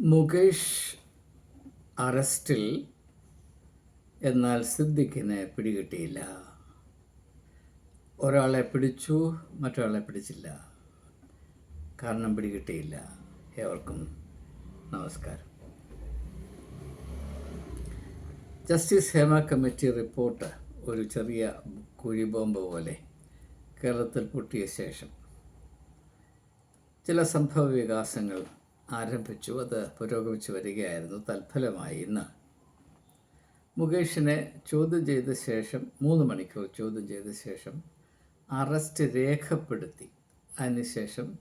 മുകേഷ് അറസ്റ്റിൽ എന്നാൽ സിദ്ദിഖിനെ പിടികിട്ടിയില്ല. ഒരാളെ പിടിച്ചു മറ്റൊരാളെ പിടിച്ചില്ല. കാരണം പിടികിട്ടിയില്ല. ഏവർക്കും നമസ്കാരം. ജസ്റ്റിസ് ഹേമ കമ്മിറ്റി റിപ്പോർട്ട് ഒരു ചെറിയ കുഴിബോംബ് പോലെ കേരളത്തിൽ പൊട്ടിയ ശേഷം. ചില സംഭവ വികാസങ്ങൾ ആരംഭിച്ചു അത് പുരോഗമിച്ചു വരികയായിരുന്നു തൽഫലമായി ഇന്ന്. മുകേഷിനെ ചോദ്യം ചെയ്ത ശേഷം മൂന്ന് മണിക്കൂർ ചോദ്യം ചെയ്ത ശേഷം അറസ്റ്റ് രേഖപ്പെടുത്തി. അതിനുശേഷം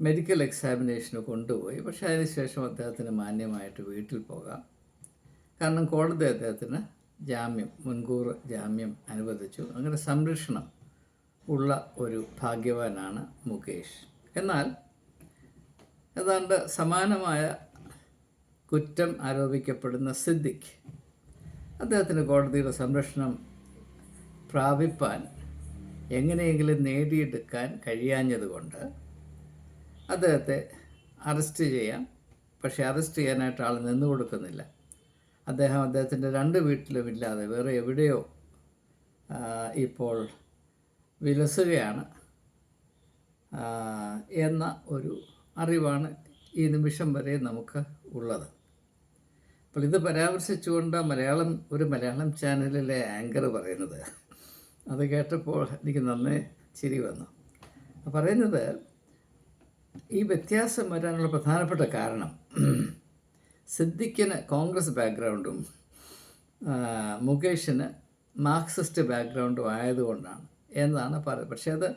മെഡിക്കൽ എക്സാമിനേഷന് കൊണ്ടുപോയി. പക്ഷേ അതിനുശേഷം അദ്ദേഹത്തിന് മാന്യമായിട്ട് വീട്ടിൽ പോകാം. കാരണം കോടതി അദ്ദേഹത്തിന് ജാമ്യം മുൻകൂർ ജാമ്യം അനുവദിച്ചു. അങ്ങനെ സംരക്ഷണം ഉള്ള ഒരു ഭാഗ്യവാനാണ് മുകേഷ്. എന്നാൽ ഏതാണ്ട് സമാനമായ കുറ്റം ആരോപിക്കപ്പെടുന്ന സിദ്ദിഖ്. അദ്ദേഹത്തിന് കോടതിയുടെ സംരക്ഷണം പ്രാപിപ്പാൻ എങ്ങനെയെങ്കിലും നേടിയെടുക്കാൻ കഴിയാഞ്ഞതുകൊണ്ട് അദ്ദേഹത്തെ അറസ്റ്റ് ചെയ്യാം. പക്ഷെ അറസ്റ്റ് ചെയ്യാനായിട്ട് ആൾ നിന്നു കൊടുക്കുന്നില്ല. അദ്ദേഹം അദ്ദേഹത്തിന്റെ രണ്ട് വീട്ടിലും ഇല്ലാതെ വേറെ എവിടെയോ ഇപ്പോൾ വിലസുകയാണ് എന്ന ഒരു അറിവാണ് ഈ നിമിഷം വരെ നമുക്ക് ഉള്ളത്. അപ്പോൾ ഇത് പരാമർശിച്ചുകൊണ്ട് മലയാളം ഒരു മലയാളം ചാനലിലെ ആങ്കർ പറയുന്നത്. അത് കേട്ടപ്പോൾ എനിക്ക് നന്നേ ചിരി വന്നു. പറയുന്നത് ഈ വ്യത്യാസം വരാനുള്ള പ്രധാനപ്പെട്ട കാരണം സിദ്ദിഖിന് കോൺഗ്രസ് ബാക്ക്ഗ്രൗണ്ടും മുകേഷിന് മാർക്സിസ്റ്റ് ബാക്ക്ഗ്രൗണ്ടും ആയതുകൊണ്ടാണ് എന്നാണ് പറയുന്നത്. പക്ഷേ അത്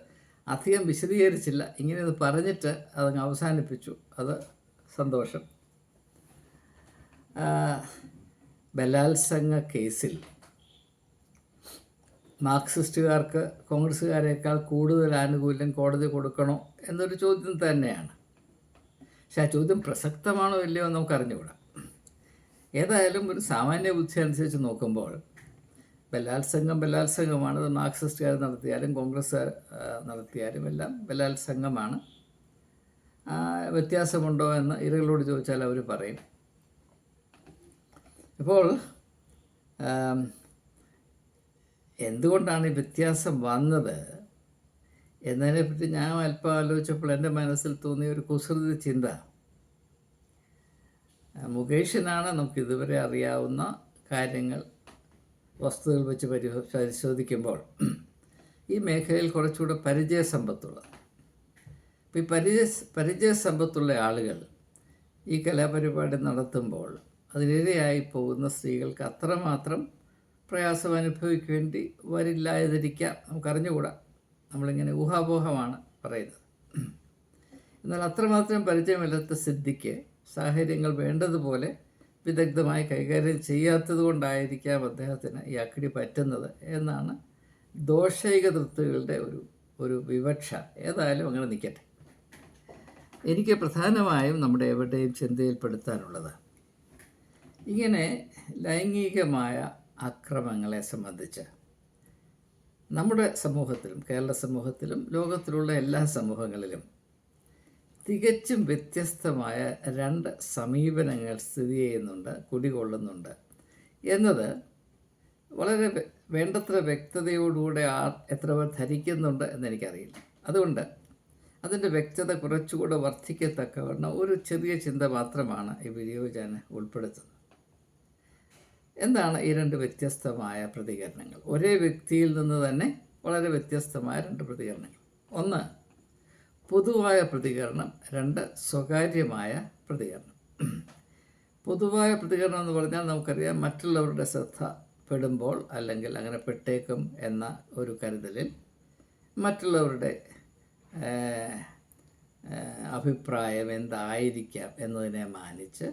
അധികം വിശദീകരിച്ചില്ല. ഇങ്ങനെ ഇത് പറഞ്ഞിട്ട് അതങ്ങ് അവസാനിപ്പിച്ചു. അത് സന്തോഷം. ബലാത്സംഗ കേസിൽ മാർക്സിസ്റ്റുകാർക്ക് കോൺഗ്രസ്സുകാരേക്കാൾ കൂടുതൽ ആനുകൂല്യം കോടതി കൊടുക്കണോ എന്നൊരു ചോദ്യം തന്നെയാണ്. പക്ഷെ ആ ചോദ്യം പ്രസക്തമാണോ ഇല്ലയോ എന്ന് നമുക്ക് അറിഞ്ഞുകൂടാ ഏതായാലും ഒരു സാമാന്യ ബുദ്ധി അനുസരിച്ച് നോക്കുമ്പോൾ ബലാത്സംഗം ബലാത്സംഗമാണ് അത് മാർക്സിസ്റ്റുകാർ നടത്തിയാലും കോൺഗ്രസ് നടത്തിയാലും എല്ലാം ബലാത്സംഗമാണ്. വ്യത്യാസമുണ്ടോ എന്ന് ഇരകളോട് ചോദിച്ചാൽ അവർ പറയും. ഇപ്പോൾ എന്തുകൊണ്ടാണ് ഈ വ്യത്യാസം വന്നത്? എന്നതിനെപ്പറ്റി ഞാൻ അല്പം ആലോചിച്ചപ്പോൾ എന്റെ മനസ്സിൽ തോന്നിയ ഒരു കുസൃതി ചിന്ത. മുകേഷിനാണ് നമുക്ക് ഇതുവരെ അറിയാവുന്ന കാര്യങ്ങൾ വസ്തുതകൾ വെച്ച് പരി പരിശോധിക്കുമ്പോൾ ഈ മേഖലയിൽ കുറച്ചുകൂടെ പരിചയ സമ്പത്തുള്ളത് അപ്പോൾ ഈ പരിചയ സമ്പത്തുള്ള ആളുകൾ ഈ കലാപരിപാടി നടത്തുമ്പോൾ അതിനിരയായി പോകുന്ന സ്ത്രീകൾക്ക് അത്രമാത്രം പ്രയാസം അനുഭവിക്കേണ്ടി വരില്ലാതിരിക്കാം. നമുക്കറിഞ്ഞുകൂടാ. നമ്മളിങ്ങനെ ഊഹാപോഹമാണ് പറയുന്നത്. എന്നാൽ അത്രമാത്രം പരിചയമില്ലാത്ത സിദ്ധിക്ക് സാഹചര്യങ്ങൾ വേണ്ടതുപോലെ വിദഗ്ധമായി കൈകാര്യം ചെയ്യാത്തത് കൊണ്ടായിരിക്കാം അദ്ദേഹത്തിന് ഈ അക്കിടി പറ്റുന്നത് എന്നാണ് ദോഷൈക തൃപ്തികളുടെ ഒരു ഒരു വിവക്ഷ. ഏതായാലും അങ്ങനെ നിൽക്കട്ടെ. എനിക്ക് പ്രധാനമായും നമ്മുടെ എവിടെയും ചിന്തയിൽപ്പെടുത്താനുള്ളത് ഇങ്ങനെ ലൈംഗികമായ അക്രമങ്ങളെ സംബന്ധിച്ച് നമ്മുടെ സമൂഹത്തിലും കേരള സമൂഹത്തിലും ലോകത്തിലുള്ള എല്ലാ സമൂഹങ്ങളിലും തികച്ചും വ്യത്യസ്തമായ രണ്ട് സമീപനങ്ങൾ സ്ഥിതി ചെയ്യുന്നുണ്ട് കുടികൊള്ളുന്നുണ്ട്. എന്നത് വളരെ വേണ്ടത്ര വ്യക്തതയോടുകൂടെ ആ എത്ര പേർ ധരിക്കുന്നുണ്ട് എന്നെനിക്കറിയില്ല. അതുകൊണ്ട് അതിന്റെ വ്യക്തത കുറച്ചുകൂടെ വർദ്ധിക്കത്തക്കവണ്ണം ഒരു ചെറിയ ചിന്ത മാത്രമാണ് ഈ വീഡിയോ ഞാൻ ഉൾപ്പെടുത്തുന്നത്. എന്താണ് ഈ രണ്ട് വ്യത്യസ്തമായ പ്രതികരണങ്ങൾ? ഒരേ വ്യക്തിയിൽ നിന്ന് തന്നെ വളരെ വ്യത്യസ്തമായ രണ്ട് പ്രതികരണങ്ങൾ. ഒന്ന് പൊതുവായ പ്രതികരണം രണ്ട് സ്വകാര്യമായ പ്രതികരണം. പൊതുവായ പ്രതികരണം എന്ന് പറഞ്ഞാൽ നമുക്കറിയാം മറ്റുള്ളവരുടെ ശ്രദ്ധ പെടുമ്പോൾ അല്ലെങ്കിൽ അങ്ങനെ പെട്ടേക്കും എന്ന ഒരു കരുതലിൽ മറ്റുള്ളവരുടെ അഭിപ്രായം എന്തായിരിക്കാം എന്നതിനെ മാനിച്ച്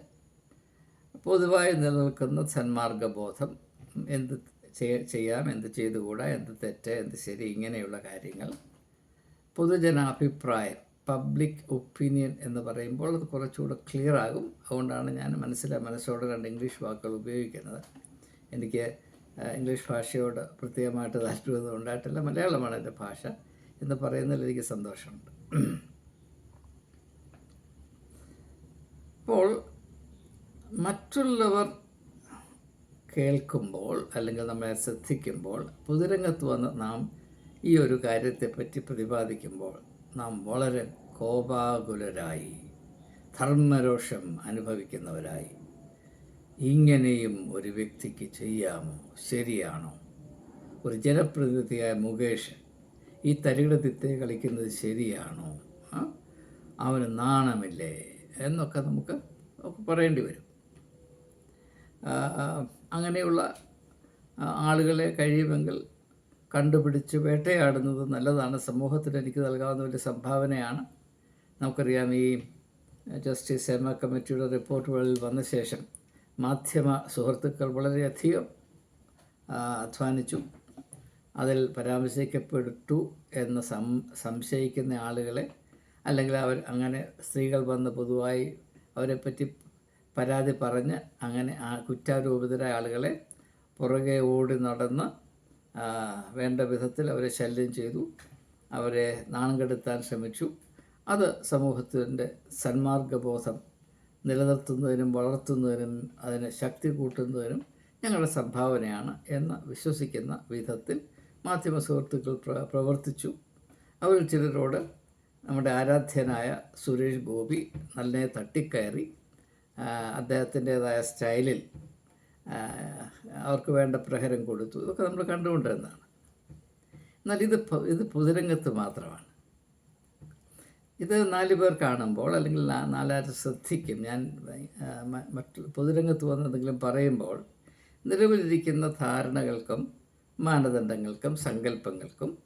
പൊതുവായി നിലനിൽക്കുന്ന സന്മാർഗബോധം എന്ത് ചെയ്യാം എന്ത് ചെയ്തുകൂടാ എന്ത് തെറ്റ് എന്ത് ശരി ഇങ്ങനെയുള്ള കാര്യങ്ങൾ പൊതുജനാഭിപ്രായം പബ്ലിക് ഒപ്പീനിയൻ എന്ന് പറയുമ്പോൾ അത് കുറച്ചുകൂടെ ക്ലിയർ ആകും. അതുകൊണ്ടാണ് ഞാൻ മനസ്സിലെ മനസ്സോടെ രണ്ട് ഇംഗ്ലീഷ് വാക്കുകൾ ഉപയോഗിക്കുന്നത്. എനിക്ക് ഇംഗ്ലീഷ് ഭാഷയോട് പ്രത്യേകമായിട്ട് താല്പര്യമൊന്നും ഉണ്ടായിട്ടില്ല. മലയാളമാണ് എന്റെ ഭാഷ എന്ന് പറയുന്നതിൽ എനിക്ക് സന്തോഷമുണ്ട്. അപ്പോൾ മറ്റുള്ളവർ കേൾക്കുമ്പോൾ അല്ലെങ്കിൽ നമ്മളെ ശ്രദ്ധിക്കുമ്പോൾ പൊതുരംഗത്ത് വന്ന് നാം ഈ ഒരു കാര്യത്തെപ്പറ്റി പ്രതിപാദിക്കുമ്പോൾ നാം വളരെ കോപാകുലരായി ധർമ്മരോഷം അനുഭവിക്കുന്നവരായി. ഇങ്ങനെയും ഒരു വ്യക്തിക്ക് ചെയ്യാമോ? ശരിയാണോ? ഒരു ജനപ്രതിനിധിയായ മുകേഷ് ഈ തരികിടത്തിത്തെ കളിക്കുന്നത് ശരിയാണോ? അവന് നാണമില്ലേ? എന്നൊക്കെ നമുക്ക് പറയേണ്ടി വരും. അങ്ങനെയുള്ള ആളുകളെ കഴിയുമെങ്കിൽ കണ്ടുപിടിച്ച് വേട്ടയാടുന്നത് നല്ലതാണ്. സമൂഹത്തിന് എനിക്ക് നൽകാവുന്ന ഒരു സംഭാവനയാണ്. നമുക്കറിയാം ഈ ജസ്റ്റിസ് എമ കമ്മിറ്റിയുടെ റിപ്പോർട്ടുകളിൽ വന്ന ശേഷം മാധ്യമ സുഹൃത്തുക്കൾ വളരെയധികം അധ്വാനിച്ചു. അതിൽ പരാമർശിക്കപ്പെട്ടു എന്ന് സം സംശയിക്കുന്ന ആളുകളെ അല്ലെങ്കിൽ അവർ അങ്ങനെ സ്ത്രീകൾ വന്ന് പൊതുവായി അവരെപ്പറ്റി പരാതി പറഞ്ഞ് അങ്ങനെ ആ കുറ്റാരോപിതരായ ആളുകളെ പുറകെ ഓടി നടന്ന് വേണ്ട വിധത്തിൽ അവരെ ശല്യം ചെയ്തു. അവരെ നാണം കെടുത്താൻ ശ്രമിച്ചു. അത് സമൂഹത്തിന്റെ സന്മാർഗബോധം നിലനിർത്തുന്നതിനും വളർത്തുന്നതിനും അതിന് ശക്തി കൂട്ടുന്നതിനും ഞങ്ങളുടെ സംഭാവനയാണ് എന്ന് വിശ്വസിക്കുന്ന വിധത്തിൽ മാധ്യമ സുഹൃത്തുക്കൾ പ്ര പ്രവർത്തിച്ചു. അവരിൽ ചിലരോട് നമ്മുടെ ആരാധ്യനായ സുരേഷ് ഗോപി നല്ല തട്ടിക്കയറി അദ്ദേഹത്തിന്റേതായ സ്റ്റൈലിൽ അവർക്ക് വേണ്ട പ്രഹരം കൊടുത്തു. ഇതൊക്കെ നമ്മൾ കണ്ടുകൊണ്ടിരുന്നതാണ്. എന്നാൽ ഇത് ഇത് പൊതുരംഗത്ത് മാത്രമാണ്. ഇത് നാല് പേർ കാണുമ്പോൾ അല്ലെങ്കിൽ നാലാരും ശ്രദ്ധിക്കും. ഞാൻ മറ്റു പൊതുരംഗത്ത് വന്ന് പറയുമ്പോൾ നിലവിലിരിക്കുന്ന ധാരണകൾക്കും മാനദണ്ഡങ്ങൾക്കും സങ്കല്പങ്ങൾക്കും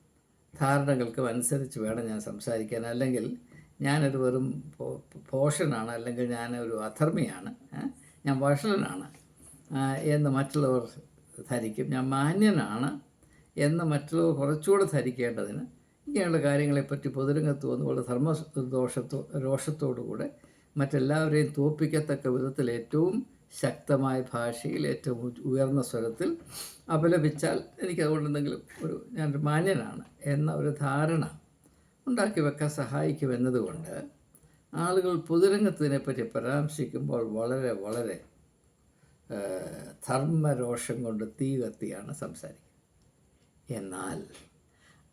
ധാരണകൾക്കും അനുസരിച്ച് വേണം ഞാൻ സംസാരിക്കാൻ. അല്ലെങ്കിൽ ഞാനൊരു വെറും പോഷനാണ്. അല്ലെങ്കിൽ ഞാനൊരു അധർമ്മിയാണ്? ഞാൻ വഷളനാണ്. എന്ന് മറ്റുള്ളവർ ധരിക്കും. ഞാൻ മാന്യനാണ് എന്ന് മറ്റുള്ളവർ കുറച്ചുകൂടെ ധരിക്കേണ്ടതിന് ഇങ്ങനെയുള്ള കാര്യങ്ങളെപ്പറ്റി പൊതുരംഗത്ത് വന്നുകൊണ്ട് ധർമ്മ ദോഷത്തോ രോഷത്തോടുകൂടെ മറ്റെല്ലാവരെയും തോപ്പിക്കത്തക്ക വിധത്തിൽ ഏറ്റവും ശക്തമായ ഭാഷയിൽ ഏറ്റവും ഉയർന്ന സ്വരത്തിൽ അപലപിച്ചാൽ എനിക്ക് അതുകൊണ്ട് എന്തെങ്കിലും ഒരു ഞാനൊരു മാന്യനാണ് എന്ന ഒരു ധാരണ ഉണ്ടാക്കി വെക്കാൻ സഹായിക്കുമെന്നതുകൊണ്ട് ആളുകൾ പൊതുരംഗത്തിനെപ്പറ്റി പരാമർശിക്കുമ്പോൾ വളരെ വളരെ ധർമ്മരോഷം കൊണ്ട് തീ കത്തിയാണ് സംസാരിക്കുന്നത്. എന്നാൽ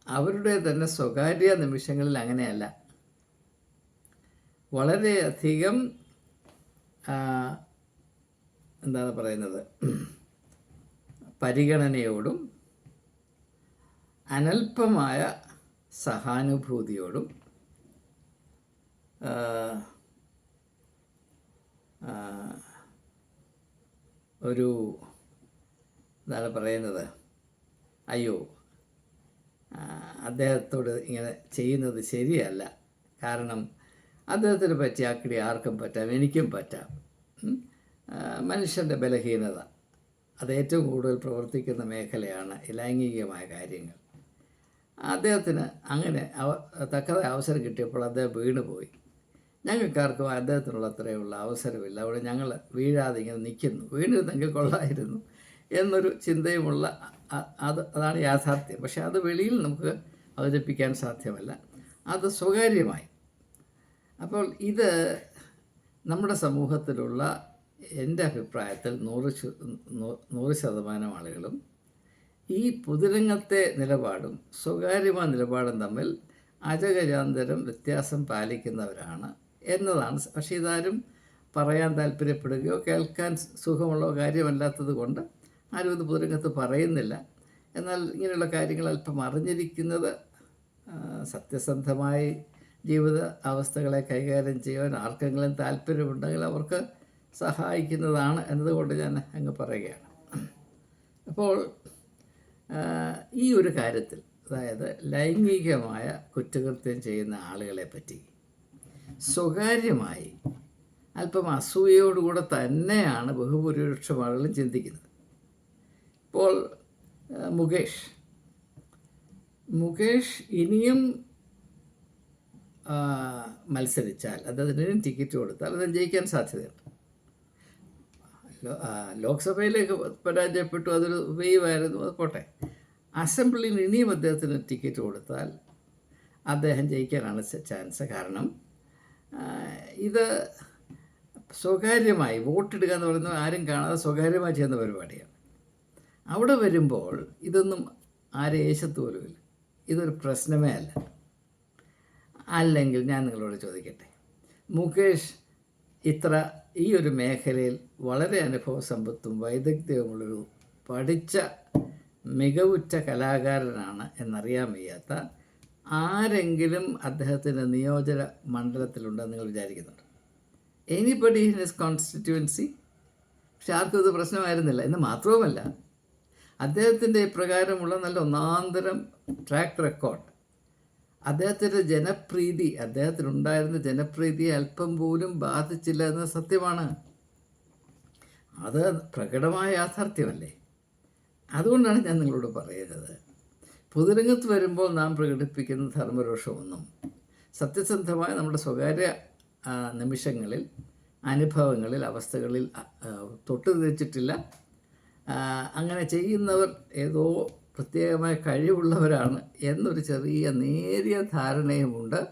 അവരുടെ തന്നെ സ്വകാര്യ നിമിഷങ്ങളിൽ അങ്ങനെയല്ല. വളരെയധികം എന്താണ് പറയുന്നത്? പരിഗണനയോടും അനൽപമായ സഹാനുഭൂതിയോടും ഒരു എന്താണ് പറയുന്നത്? അയ്യോ അദ്ദേഹത്തോട് ഇങ്ങനെ ചെയ്യുന്നത് ശരിയല്ല. കാരണം അദ്ദേഹത്തിന് പറ്റിയ അക്കിടി ആർക്കും പറ്റാം എനിക്കും പറ്റാം. മനുഷ്യന്റെ ബലഹീനത. അത് ഏറ്റവും കൂടുതൽ പ്രവർത്തിക്കുന്ന മേഖലയാണ് ലൈംഗികമായ കാര്യങ്ങൾ. അദ്ദേഹത്തിന് അങ്ങനെ തക്കതായ അവസരം കിട്ടിയപ്പോൾ അദ്ദേഹം വീണുപോയി. ഞങ്ങൾക്കാർക്കും അദ്ദേഹത്തിനുള്ള അത്രയുള്ള അവസരമില്ല. അവിടെ ഞങ്ങൾ വീഴാതെ ഇങ്ങനെ നിൽക്കുന്നു. വീണിരുന്നെങ്കിൽ കൊള്ളായിരുന്നു എന്നൊരു ചിന്തയുമുള്ള അത് അതാണ് യാഥാർത്ഥ്യം. പക്ഷേ അത് വെളിയിൽ നമുക്ക് അവതരിപ്പിക്കാൻ സാധ്യമല്ല. അത് സ്വകാര്യമായി. അപ്പോൾ ഇത് നമ്മുടെ സമൂഹത്തിലുള്ള എന്റെ അഭിപ്രായത്തിൽ നൂറ് നൂറ് ശതമാനം ആളുകളും ഈ പൊതുരംഗത്തെ നിലപാടും സ്വകാര്യമായ നിലപാടും തമ്മിൽ അജഗജാന്തരം വ്യത്യാസം പാലിക്കുന്നവരാണ് എന്നതാണ്. പക്ഷേ ഇതാരും പറയാൻ താല്പര്യപ്പെടുകയോ കേൾക്കാൻ സുഖമുള്ള കാര്യമല്ലാത്തത് കൊണ്ട് ആരും ഇത് പൊതുരംഗത്ത് പറയുന്നില്ല. എന്നാൽ ഇങ്ങനെയുള്ള കാര്യങ്ങൾ അല്പം അറിഞ്ഞിരിക്കുന്നത് സത്യസന്ധമായി ജീവിത അവസ്ഥകളെ കൈകാര്യം ചെയ്യുവാൻ ആർക്കെങ്കിലും താല്പര്യമുണ്ടെങ്കിൽ അവർക്ക് സഹായിക്കുന്നതാണ് എന്നതുകൊണ്ട് ഞാൻ അങ്ങ് പറയുകയാണ്. അപ്പോൾ ഈ ഒരു കാര്യത്തിൽ അതായത് ലൈംഗികമായ കുറ്റകൃത്യം ചെയ്യുന്ന ആളുകളെ പറ്റി സ്വകാര്യമായി അല്പം അസൂയയോടുകൂടെ തന്നെയാണ് ബഹുഭൂരിപക്ഷം ആളുകളും ചിന്തിക്കുന്നത്. ഇപ്പോൾ മുകേഷ്. മുകേഷ് ഇനിയും മത്സരിച്ചാൽ അദ്ദേഹത്തിന് ടിക്കറ്റ് കൊടുത്താൽ അദ്ദേഹം ജയിക്കാൻ സാധ്യതയുണ്ട്. ലോക്സഭയിലേക്ക് പരാജയപ്പെട്ടു അതൊരു വെയ്വായിരുന്നു അത് പോട്ടെ. അസംബ്ലിയിൽ ഇനിയും അദ്ദേഹത്തിന് ടിക്കറ്റ് കൊടുത്താൽ അദ്ദേഹം ജയിക്കാനാണ് ചാൻസ് കാരണം. ഇത് സ്വകാര്യമായി വോട്ടിടുക എന്ന് പറയുന്നത് ആരും കാണാതെ സ്വകാര്യമായി ചെയ്യുന്ന പരിപാടിയാണ്. അവിടെ വരുമ്പോൾ ഇതൊന്നും ആരെ ഏശത്ത് പോലുമില്ല ഇതൊരു പ്രശ്നമേ അല്ല. അല്ലെങ്കിൽ ഞാൻ നിങ്ങളോട് ചോദിക്കട്ടെ മുകേഷ് ഇത്ര ഈ ഒരു മേഖലയിൽ വളരെ അനുഭവ സമ്പത്തും വൈദഗ്ധ്യവുമുള്ളൊരു പഠിച്ച മികവുറ്റ കലാകാരനാണ് എന്നറിയാൻ വയ്യാത്ത ആരെങ്കിലും അദ്ദേഹത്തിന്റെ നിയോജക മണ്ഡലത്തിലുണ്ടെന്ന് നിങ്ങൾ വിചാരിക്കുന്നുണ്ട്. Anybody in his constituency? പക്ഷെ ആർക്കും ഇത് പ്രശ്നമായിരുന്നില്ല. എന്ന് മാത്രവുമല്ല അദ്ദേഹത്തിന്റെ ഇപ്രകാരമുള്ള നല്ല ഒന്നാന്തരം ട്രാക്ക് റെക്കോർഡ് അദ്ദേഹത്തിന്റെ ജനപ്രീതി അദ്ദേഹത്തിനുണ്ടായിരുന്ന ജനപ്രീതിയെ അല്പം പോലും ബാധിച്ചില്ല എന്ന സത്യമാണ്. അത് പ്രകടമായ യാഥാർത്ഥ്യമല്ലേ? അതുകൊണ്ടാണ് ഞാൻ നിങ്ങളോട് പറയുന്നത്. പൊതുരംഗത്ത് വരുമ്പോൾ നാം പ്രകടിപ്പിക്കുന്ന ധർമ്മരോഷമൊന്നും സത്യസന്ധമായ നമ്മുടെ സ്വകാര്യ നിമിഷങ്ങളിൽ അനുഭവങ്ങളിൽ അവസ്ഥകളിൽ തൊട്ട് തിരിച്ചിട്ടില്ല അങ്ങനെ ചെയ്യുന്നവർ ഏതോ പ്രത്യേകമായ കഴിവുള്ളവരാണ് എന്നൊരു ചെറിയ നേരിയ ധാരണയുമുണ്ട്.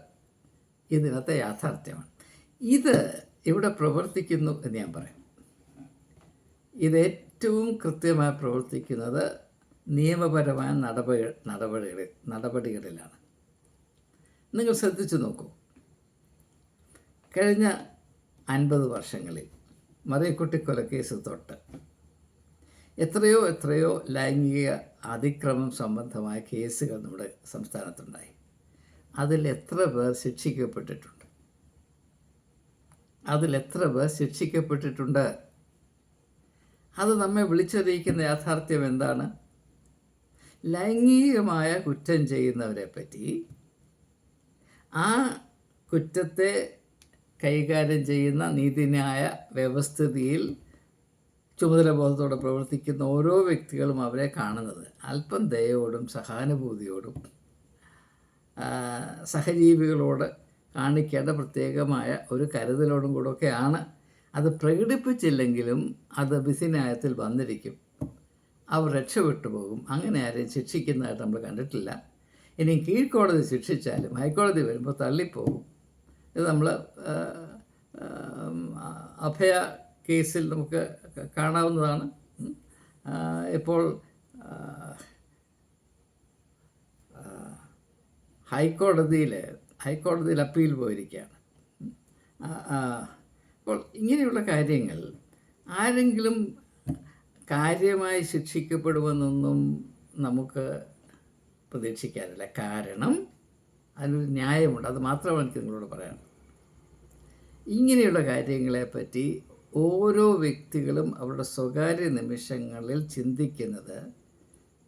ഇതിനകത്തെ യാഥാർത്ഥ്യമാണ്. ഇത് ഇവിടെ പ്രവർത്തിക്കുന്നു എന്ന് ഞാൻ പറയാം. ഇത് ഏറ്റവും കൃത്യമായി പ്രവർത്തിക്കുന്നത് നിയമപരമായ നടപടി നടപടികളിൽ നടപടികളിലാണ്. നിങ്ങൾ ശ്രദ്ധിച്ചു നോക്കൂ. കഴിഞ്ഞ അൻപത് വർഷങ്ങളിൽ മറിയക്കുട്ടി കൊലക്കേസ് തൊട്ട് എത്രയോ എത്രയോ ലൈംഗിക അതിക്രമം സംബന്ധമായ കേസുകൾ നമ്മുടെ സംസ്ഥാനത്തുണ്ടായി. അതിൽ എത്ര പേർ ശിക്ഷിക്കപ്പെട്ടിട്ടുണ്ട്? അതിൽ എത്ര പേർ ശിക്ഷിക്കപ്പെട്ടിട്ടുണ്ട്? അത് നമ്മെ വിളിച്ചറിയിക്കുന്ന യാഥാർത്ഥ്യം എന്താണ്? ലൈംഗികമായ കുറ്റം ചെയ്യുന്നവരെ പറ്റി ആ കുറ്റത്തെ കൈകാര്യം ചെയ്യുന്ന നീതിന്യായ വ്യവസ്ഥിതിയിൽ ചുമതലബോധത്തോടെ പ്രവർത്തിക്കുന്ന ഓരോ വ്യക്തികളും അവരെ കാണുന്നത്. അല്പം ദയോടും സഹാനുഭൂതിയോടും സഹജീവികളോട് കാണിക്കേണ്ട പ്രത്യേകമായ ഒരു കരുതലോടും കൂടെയൊക്കെയാണ് അത് പ്രകടിപ്പിച്ചില്ലെങ്കിലും അത് വിധിന്യായത്തിൽ വന്നിരിക്കും. അവർ രക്ഷപ്പെട്ടു പോകും. അങ്ങനെ ആരെയും ശിക്ഷിക്കുന്നതായിട്ട് നമ്മൾ കണ്ടിട്ടില്ല. ഇനി കീഴ്ക്കോടതി ശിക്ഷിച്ചാലും ഹൈക്കോടതി വരുമ്പോൾ തള്ളിപ്പോകും. ഇത് നമ്മൾ അഭയ കേസിൽ നമുക്ക് കാണാവുന്നതാണ്. ഇപ്പോൾ ഹൈക്കോടതിയിൽ ഹൈക്കോടതിയിൽ അപ്പീൽ പോയിരിക്കുകയാണ്. അപ്പോൾ ഇങ്ങനെയുള്ള കാര്യങ്ങൾ ആരെങ്കിലും കാര്യമായി ശിക്ഷിക്കപ്പെടുമെന്നൊന്നും നമുക്ക് പ്രതീക്ഷിക്കാനില്ല കാരണം അതിനൊരു ന്യായമുണ്ട്. അത് മാത്രമാണ് എനിക്ക് നിങ്ങളോട് പറയാൻ ഇങ്ങനെയുള്ള കാര്യങ്ങളെപ്പറ്റി ഓരോ വ്യക്തികളും അവരുടെ സ്വകാര്യ നിമിഷങ്ങളിൽ ചിന്തിക്കുന്നത്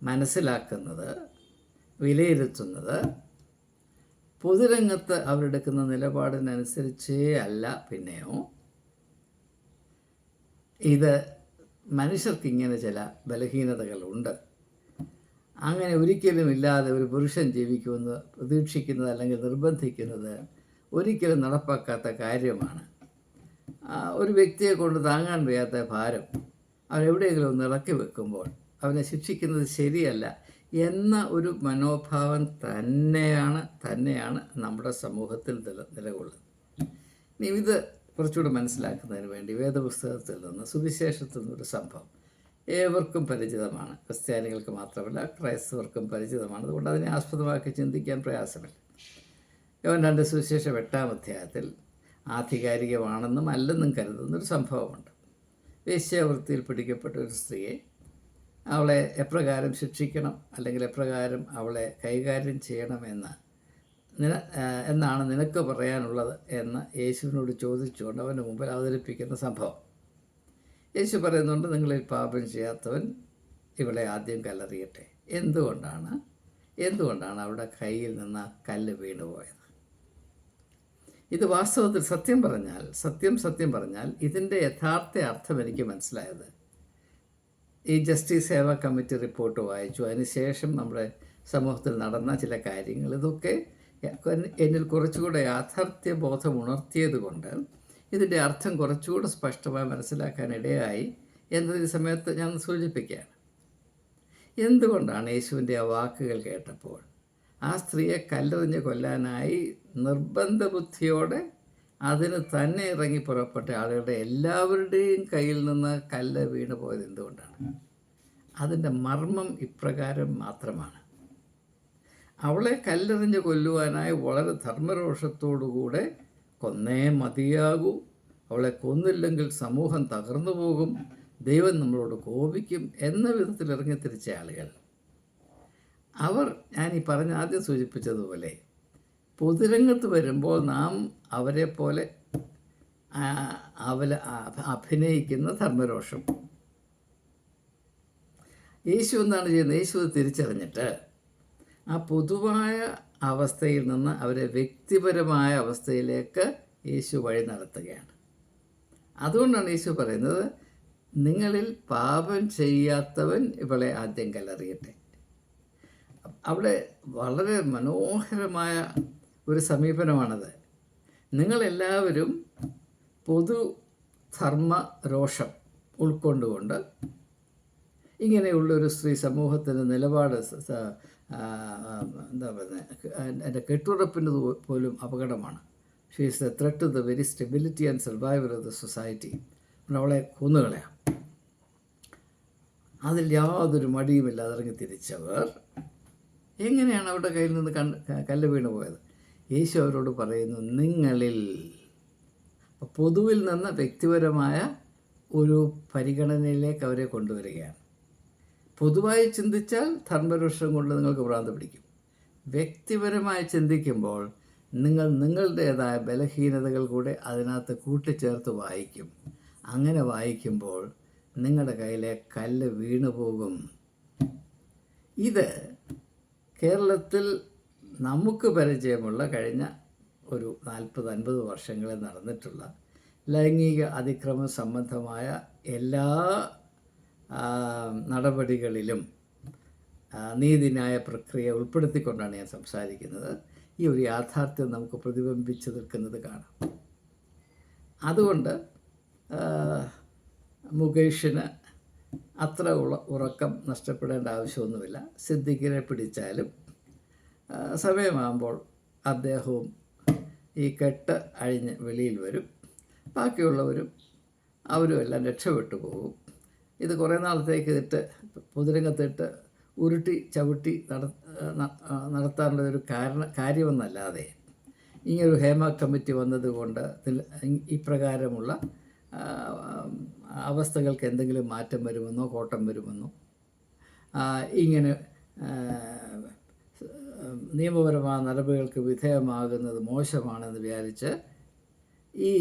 മനസ്സിലാക്കുന്നത് വിലയിരുത്തുന്നത് പൊതുരംഗത്ത് അവരെടുക്കുന്ന നിലപാടിനനുസരിച്ചേ അല്ല. പിന്നെയോ ഇത് മനുഷ്യർക്ക് ഇങ്ങനെ ചില ബലഹീനതകളുണ്ട്. അങ്ങനെ ഒരിക്കലും ഇല്ലാതെ ഒരു പുരുഷൻ ജീവിക്കുമെന്ന് പ്രതീക്ഷിക്കുന്നത് അല്ലെങ്കിൽ നിർബന്ധിക്കുന്നത് ഒരിക്കലും നടപ്പാക്കാത്ത കാര്യമാണ്. ഒരു വ്യക്തിയെ കൊണ്ട് താങ്ങാൻ വയ്യാത്ത ഭാരം അവൻ എവിടെയെങ്കിലും ഒന്ന് ഇറക്കി വെക്കുമ്പോൾ അവനെ ശിക്ഷിക്കുന്നത് ശരിയല്ല എന്ന ഒരു മനോഭാവം തന്നെയാണ് തന്നെയാണ് നമ്മുടെ സമൂഹത്തിൽ നില നിലകൊള്ളുന്നത്. ഇനി ഇത് കുറച്ചുകൂടെ മനസ്സിലാക്കുന്നതിന് വേണ്ടി വേദപുസ്തകത്തിൽ നിന്ന് സുവിശേഷത്തിൽ നിന്നൊരു സംഭവം. ഏവർക്കും പരിചിതമാണ്. ക്രിസ്ത്യാനികൾക്ക് മാത്രമല്ല ക്രൈസ്തവർക്കും പരിചിതമാണ്. അതുകൊണ്ട് അതിനെ ആസ്പദമാക്കി ചിന്തിക്കാൻ പ്രയാസമില്ല. യോൻ രണ്ട് സുവിശേഷം എട്ടാം അധ്യായത്തിൽ ആധികാരികമാണെന്നും അല്ലെന്നും കരുതുന്നൊരു സംഭവമുണ്ട്. വേശ്യാവൃത്തിയിൽ പിടിക്കപ്പെട്ട ഒരു സ്ത്രീയെ അവളെ എപ്രകാരം ശിക്ഷിക്കണം അല്ലെങ്കിൽ എപ്രകാരം അവളെ കൈകാര്യം ചെയ്യണമെന്ന് നിന എന്നാണ് നിനക്ക് പറയാനുള്ളത് എന്ന് യേശുവിനോട് ചോദിച്ചുകൊണ്ട് അവന്റെ മുമ്പിൽ അവതരിപ്പിക്കുന്ന സംഭവം. യേശു പറയുന്നുണ്ട് നിങ്ങളിൽ പാപം ചെയ്യാത്തവൻ ഇവളെ ആദ്യം കല്ലെറിയട്ടെ. എന്തുകൊണ്ടാണ്? എന്തുകൊണ്ടാണ് അവിടെ കയ്യിൽ നിന്ന് ആ കല്ല് വീണുപോയത്? ഇത് വാസ്തവത്തിൽ സത്യം പറഞ്ഞാൽ സത്യം സത്യം പറഞ്ഞാൽ ഇതിന്റെ യഥാർത്ഥ അർത്ഥം എനിക്ക് മനസ്സിലായത്. ഈ ജസ്റ്റിസ് സേവാ കമ്മിറ്റി റിപ്പോർട്ട് വായിച്ചു. അതിനുശേഷം നമ്മുടെ സമൂഹത്തിൽ നടന്ന ചില കാര്യങ്ങൾ ഇതൊക്കെ എന്നിൽ കുറച്ചുകൂടെ യാഥാർത്ഥ്യ ബോധം ഉണർത്തിയത് കൊണ്ട് ഇതിന്റെ അർത്ഥം കുറച്ചുകൂടെ സ്പഷ്ടമായി മനസ്സിലാക്കാനിടയായി എന്നത് ഈ സമയത്ത് ഞാൻ സൂചിപ്പിക്കുകയാണ്. എന്തുകൊണ്ടാണ് യേശുവിന്റെ ആ വാക്കുകൾ കേട്ടപ്പോൾ ആ സ്ത്രീയെ കല്ലെറിഞ്ഞ് കൊല്ലാനായി നിർബന്ധ ബുദ്ധിയോടെ അതിന് തന്നെ ഇറങ്ങി പുറപ്പെട്ട ആളുകളുടെ എല്ലാവരുടെയും കയ്യിൽ നിന്ന് കല്ല് വീണ് പോയത് എന്തുകൊണ്ടാണ്? അതിന്റെ മർമ്മം ഇപ്രകാരം മാത്രമാണ്. അവളെ കല്ലെറിഞ്ഞ് കൊല്ലുവാനായി വളരെ ധർമ്മരോഷത്തോടുകൂടെ കൊന്നേ മതിയാകൂ. അവളെ കൊന്നില്ലെങ്കിൽ സമൂഹം തകർന്നു പോകും. ദൈവം നമ്മളോട് കോപിക്കും എന്ന വിധത്തിൽ ഇറങ്ങി തിരിച്ച ആളുകൾ. അവർ ഞാൻ ഈ പറഞ്ഞ ആദ്യം സൂചിപ്പിച്ചതുപോലെ പൊതുരംഗത്ത് വരുമ്പോൾ നാം അവരെ പോലെ അവലെ അഭിനയിക്കുന്ന ധർമ്മരോഷം. യേശു എന്താണ് ചെയ്യുന്നത്? യേശു തിരിച്ചറിഞ്ഞിട്ട് ആ പൊതുവായ അവസ്ഥയിൽ നിന്ന് അവരെ വ്യക്തിപരമായ അവസ്ഥയിലേക്ക് യേശു വഴി നടത്തുകയാണ്. അതുകൊണ്ടാണ് യേശു പറയുന്നത് നിങ്ങളിൽ പാപം ചെയ്യാത്തവൻ ഇവളെ ആദ്യം കലറിയട്ടെ അവിടെ വളരെ മനോഹരമായ ഒരു സമീപനമാണത്. നിങ്ങളെല്ലാവരും പൊതു ധർമ്മ രോഷം ഉൾക്കൊണ്ടുകൊണ്ട് ഇങ്ങനെയുള്ളൊരു സ്ത്രീ സമൂഹത്തിന്റെ നിലപാട് എന്താ പറയുന്നത് എന്റെ കെട്ടുറപ്പിന്റെ പോലും അപകടമാണ്. She is a threat to the very stability and survival of the society അവളെ കൊന്നുകളയാം അതിൽ യാതൊരു മടിയുമില്ലാതെ ഇറങ്ങി തിരിച്ചവർ എങ്ങനെയാണ് അവരുടെ കയ്യിൽ നിന്ന് കണ്ട് കല്ല് വീണ് പോയത്? യേശു അവരോട് പറയുന്നു നിങ്ങളിൽ പൊതുവിൽ നിന്ന് വ്യക്തിപരമായ ഒരു പരിഗണനയിലേക്ക് അവരെ കൊണ്ടുവരികയാണ്. പൊതുവായി ചിന്തിച്ചാൽ ധർമ്മരുഷം കൊണ്ട് നിങ്ങൾക്ക് ഭ്രാന്ത് പിടിക്കും. വ്യക്തിപരമായി ചിന്തിക്കുമ്പോൾ നിങ്ങൾ നിങ്ങളുടേതായ ബലഹീനതകൾ കൂടെ അതിനകത്ത് കൂട്ടിച്ചേർത്ത് വായിക്കും. അങ്ങനെ വായിക്കുമ്പോൾ നിങ്ങളുടെ കയ്യിലെ കല്ല് വീണു പോകും. ഇത് കേരളത്തിൽ നമുക്ക് പരിചയമുള്ള കഴിഞ്ഞ ഒരു നാൽപ്പത് അൻപത് വർഷങ്ങളിൽ നടന്നിട്ടുള്ള ലൈംഗിക അതിക്രമ സംബന്ധമായ എല്ലാ നടപടികളിലും നീതിന്യായ പ്രക്രിയ ഉൾപ്പെടുത്തിക്കൊണ്ടാണ് ഞാൻ സംസാരിക്കുന്നത്. ഈ ഒരു യാഥാർത്ഥ്യം നമുക്ക് പ്രതിബിംബിച്ച് നിൽക്കുന്നത് കാണാം. അതുകൊണ്ട് മുകേഷിന് അത്ര ഉറക്കം നഷ്ടപ്പെടേണ്ട ആവശ്യമൊന്നുമില്ല. സിദ്ദിഖിനെ പിടിച്ചാലും സമയമാകുമ്പോൾ അദ്ദേഹവും ഈ കെട്ട് അഴിഞ്ഞ് വെളിയിൽ വരും. ബാക്കിയുള്ളവരും അവരും എല്ലാം രക്ഷപ്പെട്ടു പോകും. ഇത് കുറേ നാളത്തേക്ക് ഇതിട്ട് പൊതുരംഗത്തിട്ട് ഉരുട്ടി ചവിട്ടി നടത്താനുള്ള ഒരു കാരണ കാര്യമെന്നല്ലാതെ ഇങ്ങനൊരു ഹേമ കമ്മിറ്റി വന്നതുകൊണ്ട് ഇപ്രകാരമുള്ള അവസ്ഥകൾക്ക് എന്തെങ്കിലും മാറ്റം വരുമെന്നോ കോട്ടം വരുമെന്നോ ഇങ്ങനെ നിയമപരമായ നടപടികൾക്ക് വിധേയമാകുന്നത് മോശമാണെന്ന് വിചാരിച്ച് ഈ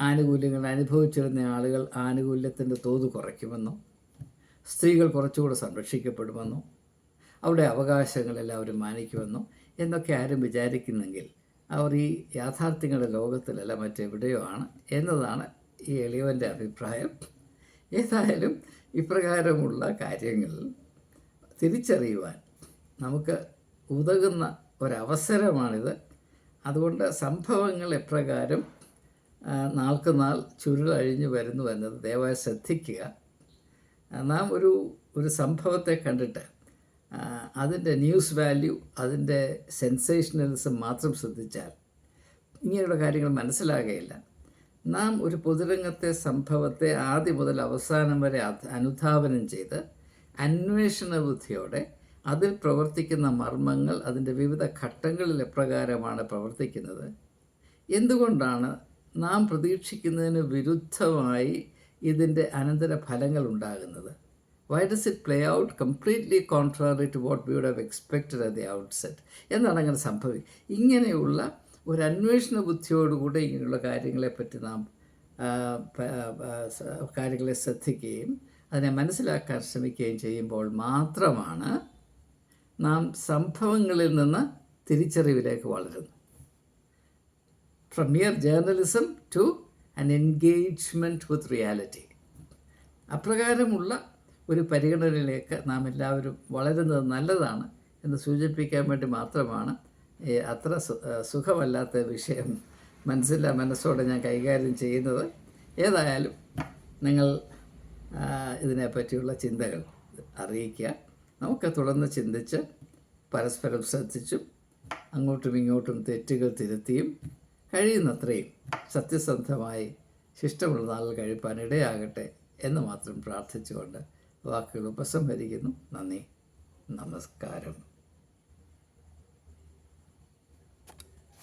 ആനുകൂല്യങ്ങൾ അനുഭവിച്ചിരുന്ന ആളുകൾ ആനുകൂല്യത്തിന്റെ തോത് കുറയ്ക്കുമെന്നും സ്ത്രീകൾ കുറച്ചുകൂടെ സംരക്ഷിക്കപ്പെടുമെന്നും അവരുടെ അവകാശങ്ങളെല്ലാം അവർ മാനിക്കുമെന്നും എന്നൊക്കെ ആരും വിചാരിക്കുന്നെങ്കിൽ അവർ ഈ യാഥാർത്ഥ്യങ്ങളുടെ ലോകത്തിലല്ല മറ്റെവിടെയോ ആണ് എന്നതാണ് ഈ എളിയവന്റെ അഭിപ്രായം. ഏതായാലും ഇപ്രകാരമുള്ള കാര്യങ്ങൾ തിരിച്ചറിയുവാൻ നമുക്ക് ഉതകുന്ന ഒരവസരമാണിത്. അതുകൊണ്ട് സംഭവങ്ങൾ എപ്രകാരം നാൾക്ക് നാൾ ചുരുളഴിഞ്ഞു വരുന്നു എന്നത് ദയവായി ശ്രദ്ധിക്കുക. നാം ഒരു ഒരു സംഭവത്തെ കണ്ടിട്ട് അതിന്റെ ന്യൂസ് വാല്യൂ അതിന്റെ സെൻസേഷനലിസം മാത്രം ശ്രദ്ധിച്ചാൽ ഇങ്ങനെയുള്ള കാര്യങ്ങൾ മനസ്സിലാകുകയില്ല നാം ഒരു പൊതുരംഗത്തെ സംഭവത്തെ ആദ്യം മുതൽ അവസാനം വരെ അനുധാവനം ചെയ്ത് അന്വേഷണ ബുദ്ധിയോടെ അതിൽ പ്രവർത്തിക്കുന്ന മർമ്മങ്ങൾ അതിന്റെ വിവിധ ഘട്ടങ്ങളിൽ എപ്രകാരമാണ് പ്രവർത്തിക്കുന്നത്? എന്തുകൊണ്ടാണ് നാം പ്രതീക്ഷിക്കുന്നതിന് വിരുദ്ധമായി ഇതിന്റെ അനന്തര ഫലങ്ങൾ ഉണ്ടാകുന്നത്. Why does it play out completely contrary to what we would have expected at the outset എന്നാണ് അങ്ങനെ സംഭവിക്കുക ഇങ്ങനെയുള്ള ഒരു അന്വേഷണ ബുദ്ധിയോടുകൂടി ഇങ്ങനെയുള്ള കാര്യങ്ങളെപ്പറ്റി നാം കാര്യങ്ങളെ ശ്രദ്ധിക്കുകയും അതിനെ മനസ്സിലാക്കാൻ ശ്രമിക്കുകയും ചെയ്യുമ്പോൾ മാത്രമാണ് നാം സംഭവങ്ങളിൽ നിന്ന് തിരിച്ചറിവിലേക്ക് വളരുന്നത്. From mere journalism to an engagement with reality അപ്രകാരമുള്ള ഒരു പരിഗണനയിലേക്ക് നാം എല്ലാവരും വളരുന്നത് നല്ലതാണ് എന്ന് സൂചിപ്പിക്കാൻ വേണ്ടി മാത്രമാണ് അത്ര സുഖമല്ലാത്ത വിഷയം മനസ്സില്ല മനസ്സോടെ ഞാൻ കൈകാര്യം ചെയ്യുന്നത്. ഏതായാലും നിങ്ങൾ ഇതിനെപ്പറ്റിയുള്ള ചിന്തകൾ അറിയിക്കുക. നമുക്ക് തുടർന്ന് ചിന്തിച്ച് പരസ്പരം ശ്രദ്ധിച്ചും അങ്ങോട്ടും ഇങ്ങോട്ടും തെറ്റുകൾ തിരുത്തിയും കഴിയുന്നത്രയും സത്യസന്ധമായി ശിഷ്ടമുള്ള നാളിൽ കഴിപ്പാൻ ഇടയാകട്ടെ എന്ന് മാത്രം പ്രാർത്ഥിച്ചുകൊണ്ട് വാക്കുകൾ ഉപസംഹരിക്കുന്നു. നന്ദി. നമസ്കാരം.